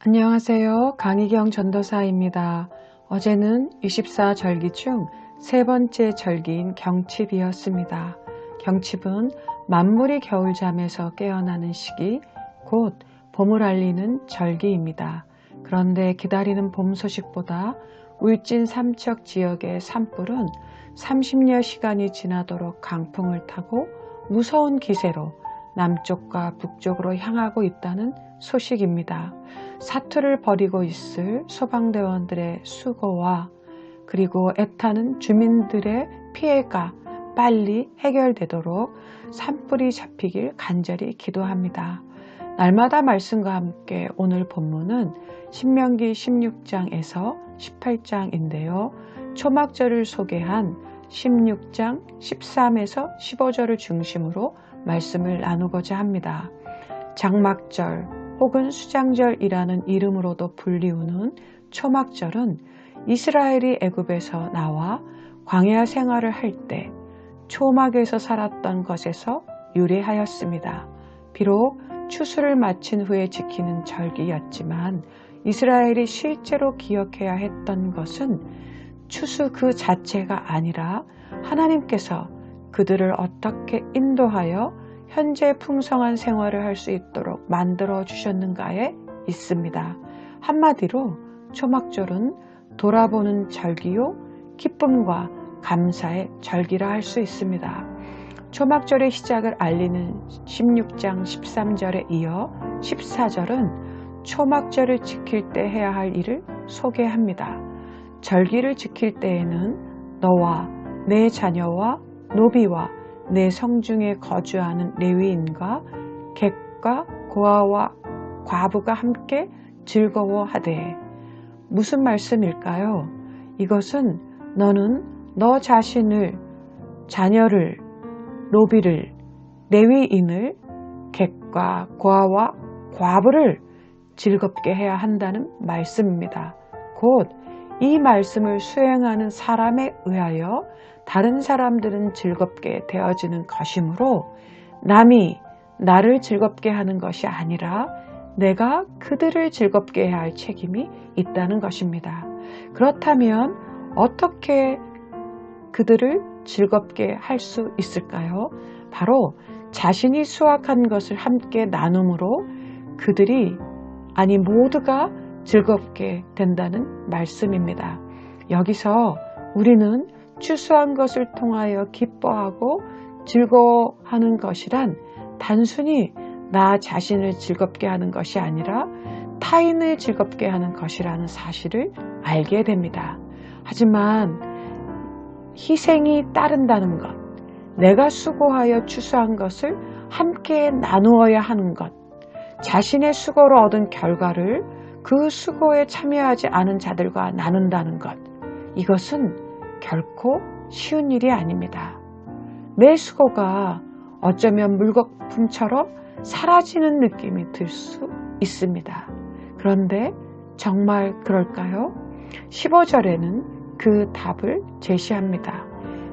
안녕하세요. 강희경 전도사입니다. 어제는 24절기 중 세 번째 절기인 경칩이었습니다. 경칩은 만물이 겨울잠에서 깨어나는 시기, 곧 봄을 알리는 절기입니다. 그런데 기다리는 봄 소식보다 울진 삼척 지역의 산불은 30여 시간이 지나도록 강풍을 타고 무서운 기세로 남쪽과 북쪽으로 향하고 있다는 소식입니다. 사투를 벌이고 있을 소방대원들의 수고와 그리고 애타는 주민들의 피해가 빨리 해결되도록 산불이 잡히길 간절히 기도합니다. 날마다 말씀과 함께 오늘 본문은 신명기 16장에서 18장인데요. 초막절을 소개한 16장 13에서 15절을 중심으로 말씀을 나누고자 합니다. 장막절 혹은 수장절이라는 이름으로도 불리우는 초막절은 이스라엘이 애굽에서 나와 광야 생활을 할 때 초막에서 살았던 것에서 유래하였습니다. 비록 추수를 마친 후에 지키는 절기였지만 이스라엘이 실제로 기억해야 했던 것은 추수 그 자체가 아니라 하나님께서 그들을 어떻게 인도하여 현재 풍성한 생활을 할 수 있도록 만들어 주셨는가에 있습니다. 한마디로 초막절은 돌아보는 절기요, 기쁨과 감사의 절기라 할 수 있습니다. 초막절의 시작을 알리는 16장 13절에 이어 14절은 초막절을 지킬 때 해야 할 일을 소개합니다. 절기를 지킬 때에는 너와 내 자녀와 노비와 내 성중에 거주하는 레위인과 객과 고아와 과부가 함께 즐거워하되 무슨 말씀일까요? 이것은 너는 너 자신을 자녀를 노비를 레위인을 객과 고아와 과부를 즐겁게 해야 한다는 말씀입니다. 곧 이 말씀을 수행하는 사람에 의하여 다른 사람들은 즐겁게 되어지는 것이므로 남이 나를 즐겁게 하는 것이 아니라 내가 그들을 즐겁게 해야 할 책임이 있다는 것입니다. 그렇다면 어떻게 그들을 즐겁게 할 수 있을까요? 바로 자신이 수확한 것을 함께 나눔으로 그들이 아니 모두가 즐겁게 된다는 말씀입니다. 여기서 우리는 추수한 것을 통하여 기뻐하고 즐거워하는 것이란 단순히 나 자신을 즐겁게 하는 것이 아니라 타인을 즐겁게 하는 것이라는 사실을 알게 됩니다. 하지만 희생이 따른다는 것, 내가 수고하여 추수한 것을 함께 나누어야 하는 것, 자신의 수고로 얻은 결과를 그 수고에 참여하지 않은 자들과 나눈다는 것, 이것은 결코 쉬운 일이 아닙니다. 내 수고가 어쩌면 물거품처럼 사라지는 느낌이 들 수 있습니다. 그런데 정말 그럴까요? 15절에는 그 답을 제시합니다.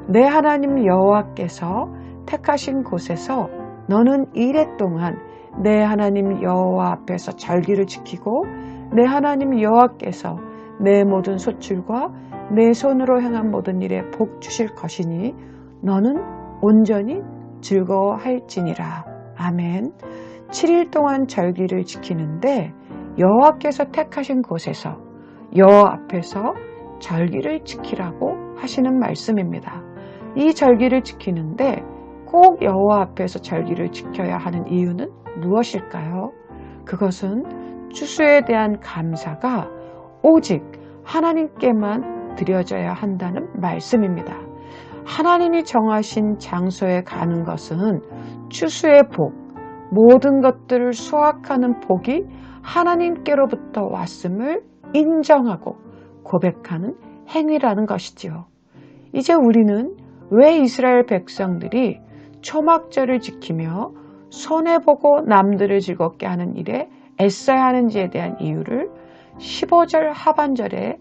내 하나님 여호와께서 택하신 곳에서 너는 이래 동안 내 하나님 여호와 앞에서 절기를 지키고 내 하나님 여호와께서 내 모든 소출과 내 손으로 행한 모든 일에 복 주실 것이니 너는 온전히 즐거워할지니라. 아멘. 7일 동안 절기를 지키는데 여호와께서 택하신 곳에서 여호와 앞에서 절기를 지키라고 하시는 말씀입니다. 이 절기를 지키는데 꼭 여호와 앞에서 절기를 지켜야 하는 이유는 무엇일까요? 그것은 추수에 대한 감사가 오직 하나님께만 드려져야 한다는 말씀입니다. 하나님이 정하신 장소에 가는 것은 추수의 복, 모든 것들을 수확하는 복이 하나님께로부터 왔음을 인정하고 고백하는 행위라는 것이지요. 이제 우리는 왜 이스라엘 백성들이 초막절을 지키며 손해보고 남들을 즐겁게 하는 일에 애써야 하는지에 대한 이유를 15절 하반절에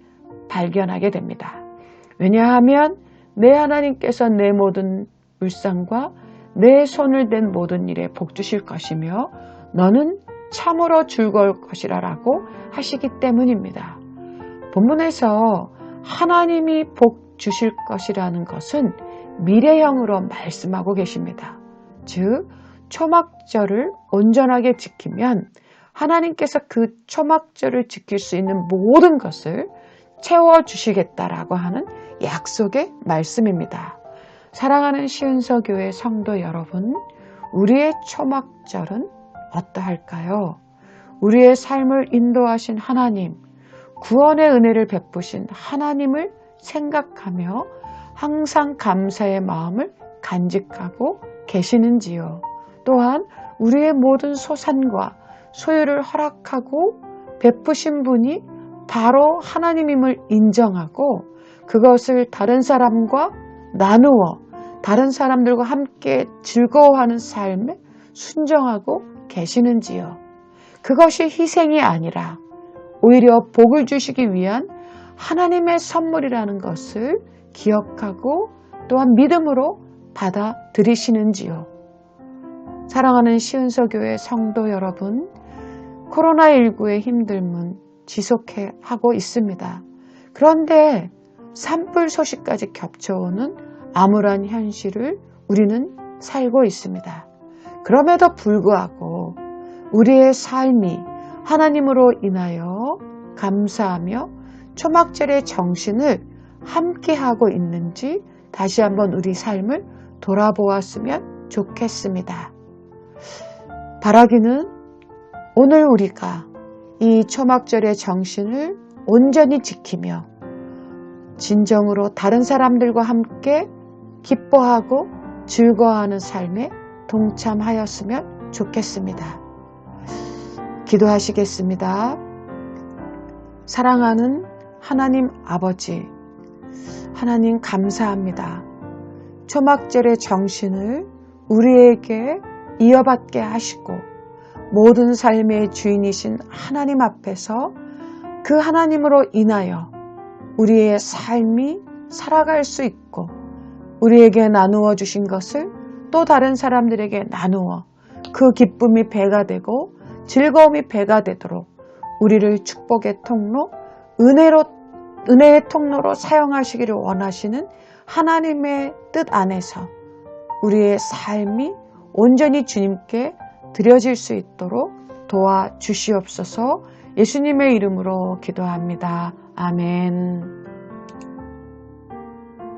발견하게 됩니다. 왜냐하면 내 하나님께서 내 모든 울상과 내 손을 댄 모든 일에 복 주실 것이며 너는 참으로 즐거울 것이라라고 하시기 때문입니다. 본문에서 하나님이 복 주실 것이라는 것은 미래형으로 말씀하고 계십니다. 즉, 초막절을 온전하게 지키면 하나님께서 그 초막절을 지킬 수 있는 모든 것을 채워주시겠다라고 하는 약속의 말씀입니다. 사랑하는 시은서 교회 성도 여러분, 우리의 초막절은 어떠할까요? 우리의 삶을 인도하신 하나님, 구원의 은혜를 베푸신 하나님을 생각하며 항상 감사의 마음을 간직하고 계시는지요. 또한 우리의 모든 소산과 소유를 허락하고 베푸신 분이 바로 하나님임을 인정하고 그것을 다른 사람과 나누어 다른 사람들과 함께 즐거워하는 삶에 순정하고 계시는지요. 그것이 희생이 아니라 오히려 복을 주시기 위한 하나님의 선물이라는 것을 기억하고 또한 믿음으로 받아들이시는지요. 사랑하는 시은서교회 성도 여러분, 코로나19의 힘듦은 지속해 하고 있습니다. 그런데 산불 소식까지 겹쳐오는 암울한 현실을 우리는 살고 있습니다. 그럼에도 불구하고 우리의 삶이 하나님으로 인하여 감사하며 초막절의 정신을 함께하고 있는지 다시 한번 우리 삶을 돌아보았으면 좋겠습니다. 바라기는 오늘 우리가 이 초막절의 정신을 온전히 지키며 진정으로 다른 사람들과 함께 기뻐하고 즐거워하는 삶에 동참하였으면 좋겠습니다. 기도하시겠습니다. 사랑하는 하나님 아버지, 하나님 감사합니다. 초막절의 정신을 우리에게 이어받게 하시고 모든 삶의 주인이신 하나님 앞에서 그 하나님으로 인하여 우리의 삶이 살아갈 수 있고 우리에게 나누어 주신 것을 또 다른 사람들에게 나누어 그 기쁨이 배가 되고 즐거움이 배가 되도록 우리를 축복의 통로, 은혜로, 은혜의 통로로 사용하시기를 원하시는 하나님의 뜻 안에서 우리의 삶이 온전히 주님께 드려질 수 있도록 도와주시옵소서 예수님의 이름으로 기도합니다. 아멘.